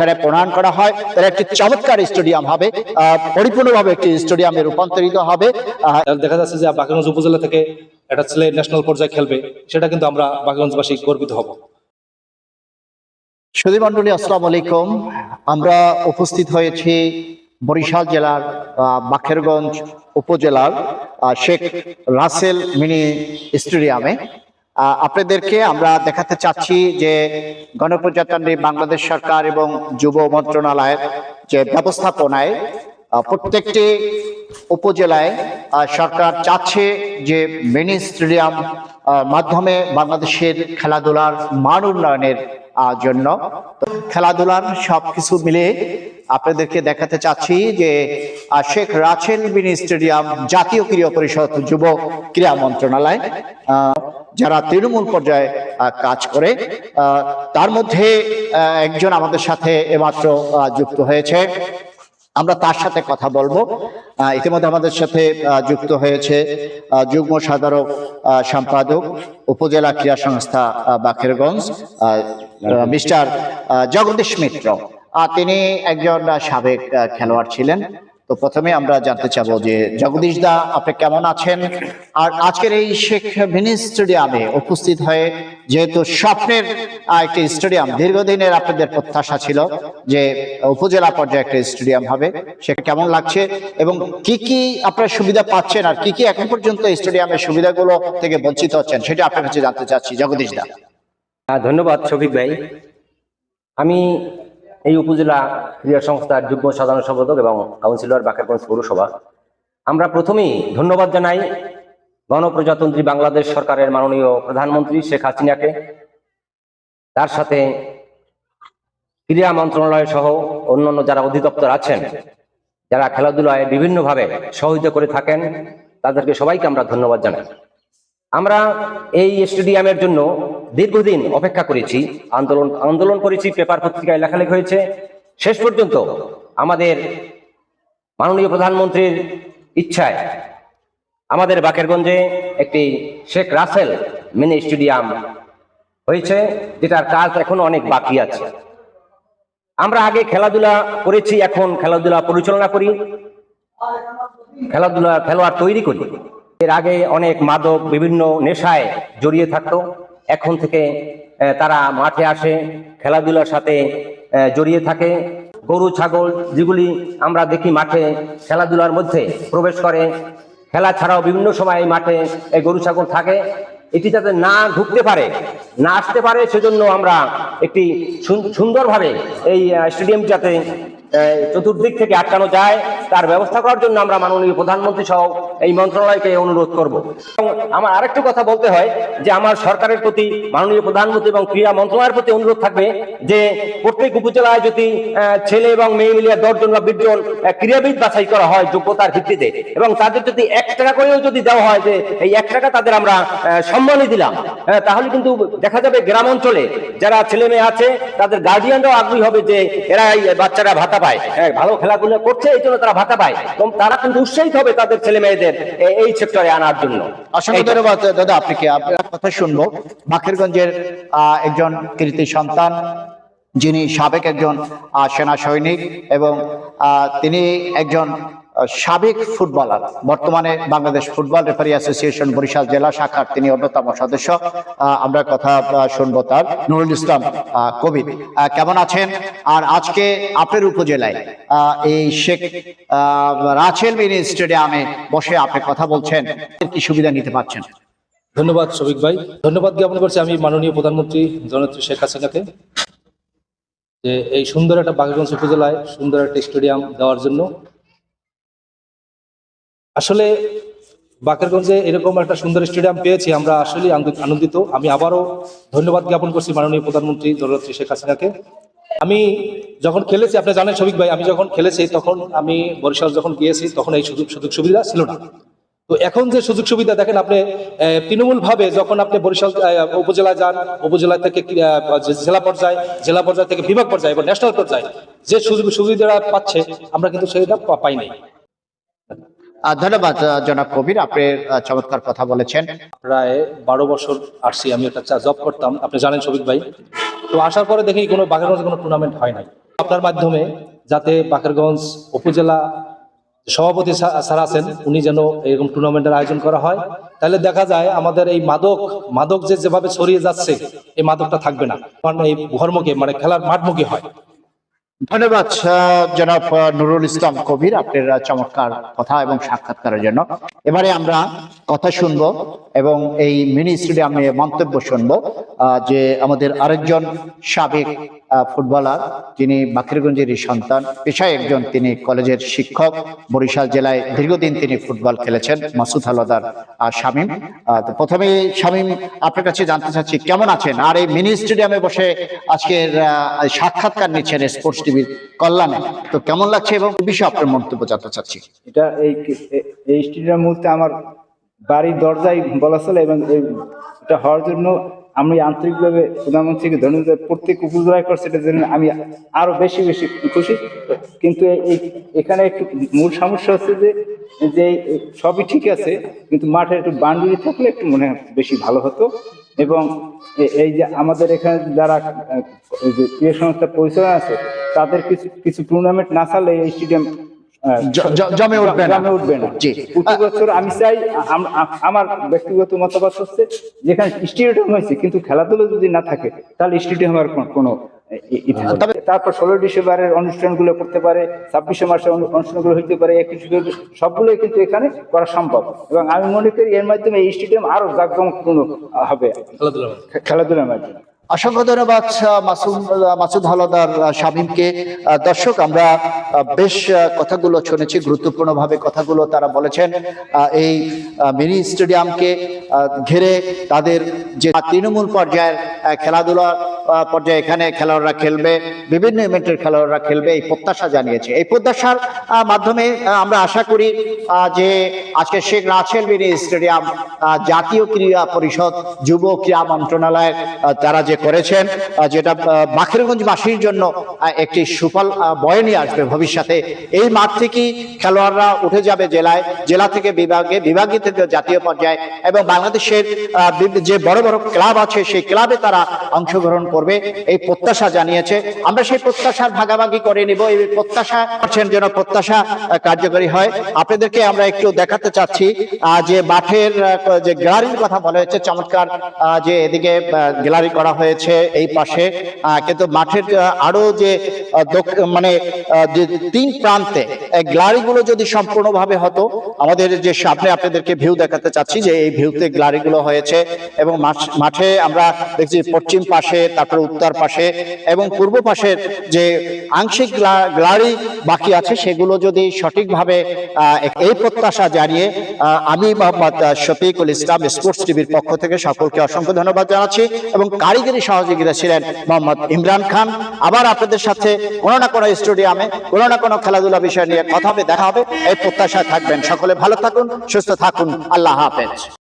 এখানে প্রণয়ন করা হয়। তার একটি চমৎকার স্টেডিয়াম হবে। পরিপূর্ণভাবে একটি স্টেডিয়ামে রূপান্তরিত হবে। দেখা যাচ্ছে যে বাকিগঞ্জ উপজেলা থেকে একটা ছেলে ন্যাশনাল পর্যায়ে খেলবে। সেটা কিন্তু আমরা বাকিগঞ্জবাসী গর্বিত হব। সুধী মন্ডলী আসসালামু আলাইকুম। আমরা উপস্থিত হয়েছি বরিশাল জেলার বাখেরগঞ্জ উপজেলার শেখ রাসেল মিনি স্টেডিয়ামে। আপনাদেরকে আমরা দেখাতে চাচ্ছি যে গণপ্রজাতন্ত্রী বাংলাদেশ সরকার এবং যুব মন্ত্রণালয়ের যে ব্যবস্থাপনায় প্রত্যেকটি উপজেলায় সরকার চাচ্ছে যে মিনি স্টেডিয়াম মাধ্যমে বাংলাদেশের খেলাধুলার মান উন্নয়নের জন্য খেলাধুলার সবকিছু মিলে আপনাদেরকে দেখাতে চাচ্ছি যে শেখ রাছেল মিনি স্টেডিয়াম জাতীয় ক্রীড়া পরিষদ যুব ক্রীড়া মন্ত্রণালয় যারা তৃণমূল পর্যায়ে কাজ করে তার মধ্যে একজন আমাদের সাথে এমাত্র যুক্ত হয়েছে। আমরা তার সাথে কথা বলব। ইতিমধ্যে আমাদের সাথে যুক্ত হয়েছে যুগ্ম সাধারক সম্পাদক, উপজেলা ক্রীড়া সংস্থা বাকেরগঞ্জ মিস্টার জগদীশ মিত্র। তিনি একজন সাবেক খেলোয়াড় ছিলেন। তো প্রথমে আমরা জানতে চাবো যে জগদীশ দা, আপনি কেমন আছেন? আর আজকের এই শেখ মিনি স্টেডিয়ামে উপস্থিত হয়ে যেহেতু স্বপ্নের একটি স্টেডিয়াম, দীর্ঘদিনের আপনাদের প্রত্যাশা ছিল যে উপজেলা পর্যায়ে একটা স্টেডিয়াম হবে সেটা কেমন লাগছে এবং কি কি আপনারা সুবিধা পাচ্ছেন আর কি কি এখন পর্যন্ত স্টেডিয়ামের সুবিধাগুলো থেকে বঞ্চিত হচ্ছেন, সেটা আপনার কাছে জানতে চাচ্ছি। জগদীশ দা। ধন্যবাদ শফিক ভাই। আমি এই উপজেলা ক্রীড়া সংস্থার যুগ্ম সাধারণ সম্পাদক এবং কাউন্সিলর বাকেরগঞ্জ পৌরসভা। আমরা প্রথমেই ধন্যবাদ জানাই গণপ্রজাতন্ত্রী বাংলাদেশ সরকারের মাননীয় প্রধানমন্ত্রী শেখ হাসিনাকে। তার সাথে ক্রীড়া মন্ত্রণালয় সহ অন্যান্য যারা অধিদপ্তর আছেন, যারা খেলাধুলায় বিভিন্নভাবে সহযোগিতা করে থাকেন, তাদেরকে সবাইকে আমরা ধন্যবাদ জানাই। আমরা এই স্টেডিয়ামের জন্য দীর্ঘদিন অপেক্ষা করেছি, আন্দোলন আন্দোলন করেছি, পেপার পত্রিকায় লেখালেখি হয়েছে। শেষ পর্যন্ত আমাদের মাননীয় প্রধানমন্ত্রীর ইচ্ছায় আমাদের বাকেরগঞ্জে একটি শেখ রাসেল মিনি স্টেডিয়াম হয়েছে, যেটার কাজ এখনও অনেক বাকি আছে। আমরা আগে খেলাধুলা করেছি, এখন খেলাধুলা পরিচালনা করি, খেলাধুলা, খেলোয়াড় তৈরি করি। এর আগে অনেক মাদক বিভিন্ন নেশায় জড়িয়ে থাকতো। এখন থেকে তারা মাঠে আসে খেলাধুলার সাথে জড়িয়ে থাকে। গরু ছাগল যেগুলি আমরা দেখি মাঠে খেলাধুলার মধ্যে প্রবেশ করে খেলা ছাড়াও বিভিন্ন সময় মাঠে এই গরু ছাগল থাকে। এটি যাতে না ঢুকতে পারে না আসতে পারে সেজন্য আমরা একটি সুন- সুন্দরভাবে এই আহ, স্টেডিয়াম যাতে আহ, চতুর্দিক থেকে আটকানো যায়, তার ব্যবস্থা করার জন্য আমরা মাননীয় প্রধানমন্ত্রী সহ এই মন্ত্রণালয়কে অনুরোধ করব। এবং আমার আরেকটু কথা বলতে হয় যে আমার সরকারের প্রতি, মাননীয় প্রধানমন্ত্রী এবং ক্রীড়া মন্ত্রণালয়ের প্রতি অনুরোধ থাকবে যে প্রত্যেক উপজেলায় যদি ছেলে এবং মেয়ে মিলিয়ে দশজন বা বিশজন ক্রীড়াবিদ বাছাই করা হয় যোগ্যতার ভিত্তিতে এবং তাদের যদি এক টাকা করেও যদি দেওয়া হয় যে এই এক টাকা তাদের আমরা সম্মানই দিলাম তাহলে কিন্তু দেখা যাবে গ্রাম অঞ্চলে যারা ছেলে মেয়ে আছে, তাদের গার্ডিয়ানরাও আগ্রহী হবে যে এরা এই বাচ্চারা ভাতা পায়। হ্যাঁ, ভালো খেলাগুলো করছে এই জন্য তারা ভাতা পায়। এবং তারা কিন্তু উৎসাহিত হবে তাদের ছেলে মেয়েদের এই সেক্টরে আনার জন্য। অসংখ্য ধন্যবাদ দাদা আপনাকে। আপনার কথা শুনব। বাকেরগঞ্জের আহ, একজন কৃতি সন্তান যিনি সাবেক একজন সেনা সৈনিক এবং আহ, তিনি একজন সাবেক ফুটবলার, বর্তমানে Bangladesh football referee association Barishal জেলা শাখার তিনি অন্যতম সদস্য। আমরা কথা শুনব তার। নুরুল ইসলাম কবির কেমন আছেন? আর আজকে আপনার উপজেলায় এই শেখ রাছেল মিনি স্টেডিয়ামে বসে আপনি কথা বলছেন। কি সুবিধা নিতে পারছেন? ধন্যবাদ শফিক ভাই। ধন্যবাদ জ্ঞাপন করছি আমি মাননীয় প্রধানমন্ত্রী জননেত্রী শেখ হাসিনাকে যে এই সুন্দর একটা বাগেরগঞ্জ উপজেলায় সুন্দর একটা স্টেডিয়াম দেওয়ার জন্য আসলে বাকেরগঞ্জে এরকম একটা সুন্দর স্টেডিয়াম পেয়েছি আমরা আসলে আনন্দিত। আমি আবারও ধন্যবাদ জ্ঞাপন করছি মাননীয় প্রধানমন্ত্রী জননেত্রী শেখ হাসিনাকে। আমি যখন খেলেছি আপনি জানেন শফিক ভাই আমি যখন খেলেছি তখন আমি বরিশাল যখন গিয়েছি তখন এই সুযোগ সুযোগ সুবিধা ছিল না। তো এখন যে সুযোগ সুবিধা দেখেন আপনি তৃণমূল ভাবে যখন আপনি বরিশাল আহ, উপজেলায় যান উপজেলা থেকে জেলা পর্যায়ে জেলা পর্যায় থেকে বিভাগ পর্যায়ে এবং ন্যাশনাল পর্যায়ে যে সুযোগ সুবিধাটা পাচ্ছে আমরা কিন্তু সেটা পাই নাই। ধন্যবাদ জনাব কবির। আপনি চমৎকার কথা বলেছেন। প্রায় বারো বছর আসছি আমি একটা জব করতাম। আপনি জানেন শফিক ভাই। তো আসার পরে দেখি কোনো বাঘের কোনো টুর্নামেন্ট হয় নাই। আপনার মাধ্যমে যাতে বাকেরগঞ্জ উপজেলা সভাপতি স্যার আছেন, উনি যেন এরকম টুর্নামেন্টের আয়োজন করা হয়। তাহলে দেখা যায় আমাদের এই মাদক মাদক যে যেভাবে ছড়িয়ে যাচ্ছে, এই মাদকটা থাকবে না। কারণ এই ঘরমুখী মানে খেলার মাঠমুখী হয়। ধন্যবাদ জনাব নুরুল ইসলাম কবির, আপনার চমৎকার কথা এবং সাক্ষাৎকারের জন্য। এবারে আমরা কথা শুনব এবং এই মিনি স্টেডিয়ামে মন্তব্য শুনব যে আমাদের আরেকজন সাবেক ফুটবলার তিনি বাকিরগঞ্জেরই সন্তান, পেশায় একজন তিনি কলেজের শিক্ষক। বরিশাল জেলায় দীর্ঘদিন তিনি ফুটবল খেলেছেন, মাসুদ হালদার আর শামীম। প্রথমে শামীম, আপনার কাছে জানতে চাচ্ছি, কেমন আছেন? আর এই মিনি স্টেডিয়ামে বসে আজকের সাক্ষাৎকার নিচ্ছেন স্পোর্টস টিভির কল্যাণে। তো কেমন লাগছে এবং বিষয়ে আপনার মন্তব্য জানতে চাচ্ছি। এটা এই এই স্টেডিয়াম মুহূর্তে আমার বাড়ির দরজায় বলা চলে এবং এটা হওয়ার জন্য আমি আন্তরিকভাবে প্রধানমন্ত্রীকে ধন্যবাদ প্রত্যেক উপজেলায় করছে এটার জন্য আমি আরও বেশি বেশি খুশি। কিন্তু এই- এখানে একটু মূল সমস্যা হচ্ছে যে যে সবই ঠিক আছে, কিন্তু মাঠে একটু বাউন্ডারি থাকলে একটু মনে বেশি ভালো হতো। এবং এই যে আমাদের এখানে যারা যে ক্রীড়া সংস্থা পরিচালনা আছে, তাদের কিছু কিছু টুর্নামেন্ট না ছাড়লে এই স্টেডিয়াম জমে উঠবে না। জমে উঠবে না জি। প্রতি আমি চাই আম- আম- আমার ব্যক্তিগত মতামত হচ্ছে যেখানে স্টেডিয়াম হয়েছে কিন্তু খেলাধুলা যদি না থাকে তাহলে স্টেডিয়াম আর কোনো। তবে- তারপর ষোলো ডিসেম্বরের অনুষ্ঠানগুলো করতে পারে ছাব্বিশে মাসে অনুষ্ঠানগুলো হইতে পারে একুশে সবগুলোই কিন্তু এখানে করা সম্ভব এবং আমি মনে করি এর মাধ্যমে এই স্টেডিয়াম আরও জাঁকজমকপূর্ণ হবে খেলাধুলা খেলাধুলার মাধ্যমে অসংখ্য ধন্যবাদ মাসুদ হালদার শামীমকে। দর্শক, আমরা বেশ কথাগুলো শুনেছি গুরুত্বপূর্ণ ভাবে কথাগুলো তারা বলেছেন। এই মিনি স্টেডিয়ামকে ঘিরে তাদের যে তৃণমূল পর্যায়ের খেলাধুলা পর্যায়ে এখানে খেলোয়াড়রা খেলবে বিভিন্ন ইভেন্টের খেলোয়াড়রা খেলবে এই প্রত্যাশা জানিয়েছে। এই প্রত্যাশার মাধ্যমে আমরা আশা করি যে আজকে শেখ রাছেল মিনি স্টেডিয়াম জাতীয় ক্রীড়া পরিষদ যুব ক্রীড়া মন্ত্রণালয়ের তারা যে করেছেন যেটা আহ, বাকেরগঞ্জবাসীর জন্য একটি সুফল বয়ে নিয়ে আসবে ভবিষ্যতে। এই মাঠ থেকেই খেলোয়াড়রা উঠে যাবে জেলায় জেলা থেকে বিভাগে বিভাগীয় থেকে জাতীয় পর্যায়ে এবং বাংলাদেশের যে বড় বড় ক্লাব আছে সেই ক্লাবে তারা অংশগ্রহণ করবে, এই প্রত্যাশা জানিয়েছে। আমরা সেই প্রত্যাশার ভাগাভাগি করে নিব, এই প্রত্যাশা করছেন যেন প্রত্যাশা কার্যকরী হয়। আপনাদেরকে আমরা একটু দেখাতে চাচ্ছি যে মাঠের যে গ্যালারির কথা বলা হয়েছে, চমৎকার যে এদিকে গ্যালারি করা হয়েছে এই পাশে কিন্তু মাঠের আরও যে মানে তিন প্রান্তে গ্যালারি গুলো যদি সম্পূর্ণভাবে হতো, আমাদের যে সামনে আপনাদেরকে ভিউ দেখাতে চাচ্ছি যে এই ভিউতে গ্যালারি গুলো হয়েছে এবং মাঠ- আমরা দেখছি পশ্চিম পাশে তারপরে উত্তর পাশে এবং পূর্ব পাশের যে আংশিক গ্লা- গ্যালারি বাকি আছে, সেগুলো যদি সঠিকভাবে এই প্রত্যাশা জানিয়ে আমি মোহাম্মদ শফিকুল ইসলাম স্পোর্টস টিভির পক্ষ থেকে সকলকে অসংখ্য ধন্যবাদ জানাচ্ছি এবং কারিগরি সহযোগিতা ছিলেন মোহাম্মদ ইমরান খান। আবার আপনাদের সাথে কোনো না কোনো স্টেডিয়ামে, কোনো না কোনো খেলাধুলা বিষয় নিয়ে কথা হবে, দেখা হবে। এই প্রত্যাশায় থাকবেন। সকলে ভালো থাকুন, সুস্থ থাকুন। আল্লাহ হাফেজ।